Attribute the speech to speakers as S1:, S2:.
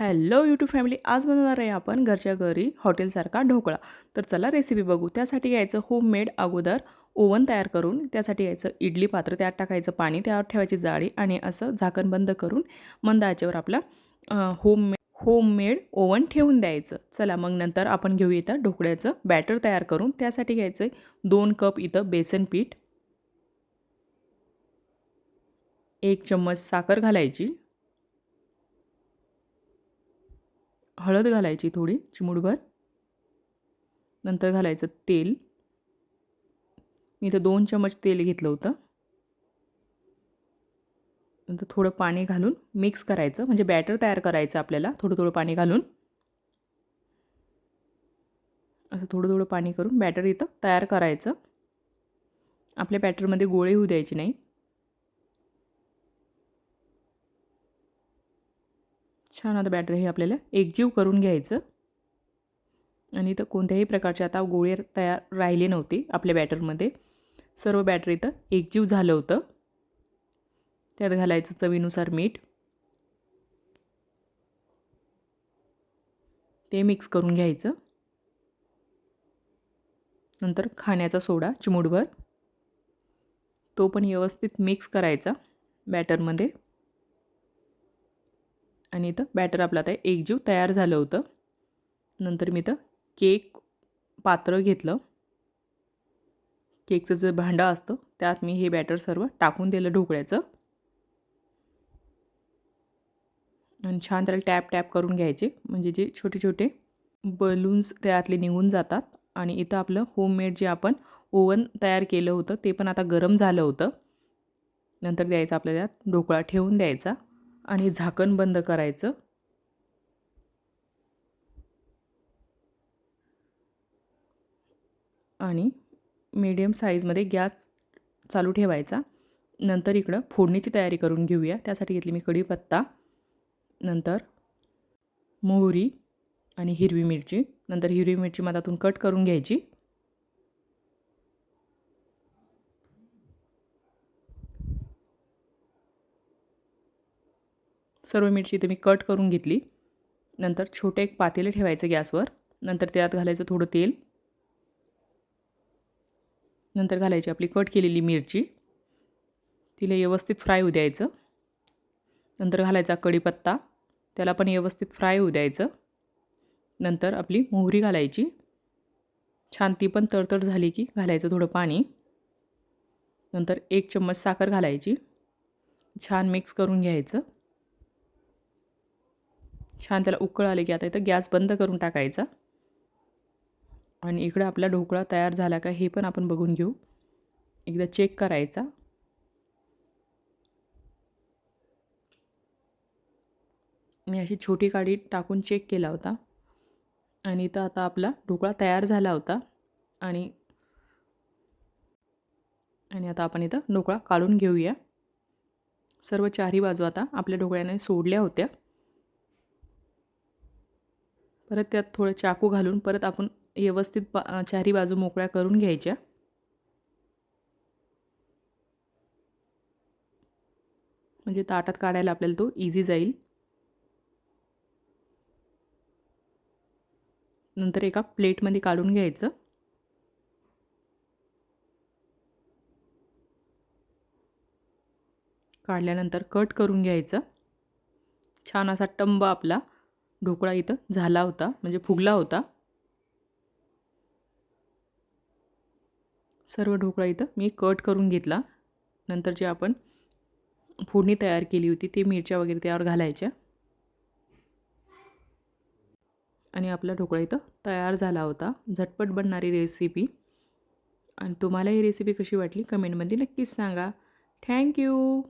S1: Hello YouTube family आज बनवणार आहे आपण घरच्या घरी हॉटेलसारखा ढोकळा. तर चला रेसिपी बघू. त्यासाठी घ्यायचं होममेड अगोदर ओव्हन तयार करून त्यासाठी घ्यायचं इडली पात्र त्यात टाकायचं पाणी त्यावर ठेवायची जाळी आणि असं झाकण बंद करून मंद आचेवर आपला होम होममेड ओव्हन ठेवून द्यायचं. चला मग नंतर आपण घेऊ इथं ढोकळ्याचं बॅटर तयार करून त्यासाठी घ्यायचं दोन कप इथं बेसन पीठ एक चम्मच साखर घालायची. हळद घालायची थोडी चिमूडभर नंतर घालायचं तेल. मी इथं दोन चमच तेल घेतलं होतं. नंतर थोडं पाणी घालून मिक्स करायचं म्हणजे बॅटर तयार करायचं आपल्याला थोडं थोडं पाणी घालून. असं थोडं थोडं पाणी करून बॅटर इथं तयार करायचं. आपल्या बॅटरमध्ये गोळे होऊ द्यायचे नाही छान आता बॅटर हे आपल्याला एकजीव करून घ्यायचं. आणि इथं कोणत्याही प्रकारचे आता गोळे तयार राहिले नव्हते आपल्या बॅटरमध्ये सर्व बॅटर इथं एकजीव झालं होतं. त्यात घालायचं चवीनुसार मीठ. ते मिक्स करून घ्यायचं. नंतर खाण्याचा सोडा चिमूटभर. तो पण व्यवस्थित मिक्स करायचा बॅटरमध्ये आणि इथं बॅटर आपलं आता एकजीव तयार झालं होतं. नंतर मी इथं केक पात्र घेतलं. केकचं जे भांडं असतं त्यात मी हे बॅटर सर्व टाकून दिलं ढोकळ्याचं. आणि छान त्याला टॅप टॅप करून घ्यायचे. म्हणजे जे छोटे छोटे बलून्स त्यातले निघून जातात. आणि इथं आपलं होममेड जे आपण ओवन तयार केलं होतं ते पण आता गरम झालं होतं. नंतर द्यायचं आपल्याला ढोकळा ठेवून द्यायचा. आणि झाकण बंद करायचं. आणि मीडियम साईजमध्ये गॅस चालू ठेवायचा. नंतर इकडं फोडणीची तयारी करून घेऊया. त्यासाठी घेतली मी कढीपत्ता. नंतर मोहरी आणि हिरवी मिरची. नंतर हिरवी मिरची मधातून कट करून घ्यायची. सर्व मिरची इथे मी कट करून घेतली. नंतर छोटे एक पातेले ठेवायचं गॅसवर. नंतर त्यात घालायचं थोडं तेल. नंतर घालायची आपली कट केलेली मिरची. तिला व्यवस्थित फ्राय होऊ द्यायचं. नंतर घालायचा कढीपत्ता. त्याला पण व्यवस्थित फ्राय होऊ द्यायचं. नंतर आपली मोहरी घालायची. छान ती पण तडतड झाली की घालायचं थोडं पाणी. नंतर एक चम्मच साखर घालायची. छान मिक्स करून घ्यायचं. छान त्याला उकळ आले की आता इथं गॅस बंद करून टाकायचा. आणि इकडं आपला ढोकळा तयार झाला का हे पण आपण बघून घेऊ. एकदा चेक करायचा. मी अशी छोटी काडी टाकून चेक केला होता. आणि इथं आता आपला ढोकळा तयार झाला होता. आणि आणि आता आपण इथं ढोकळा काढून घेऊया. सर्व चारही बाजू आता आपल्या ढोकळ्याने सोडल्या होत्या. परत त्यात थोडं चाकू घालून परत आपण व्यवस्थित बा चारी बाजू मोकळ्या करून घ्यायच्या. म्हणजे ताटात काढायला आपल्याला तो इझी जाईल. नंतर एका प्लेटमध्ये काढून घ्यायचं. काढल्यानंतर कट करून घ्यायचं. छान असा टंब आपला ढोकळा इथं झाला होता म्हणजे फुगला होता. सर्व ढोकळा इथं मी कट करून घेतला. नंतर जे आपण फोडणी तयार केली होती ते मिरच्या वगैरे त्यावर घालायच्या. आणि आपला ढोकळा इथं तयार झाला होता. झटपट बनणारी रेसिपी आणि तुम्हाला ही रेसिपी कशी वाटली कमेंटमध्ये नक्कीच सांगा. थँक्यू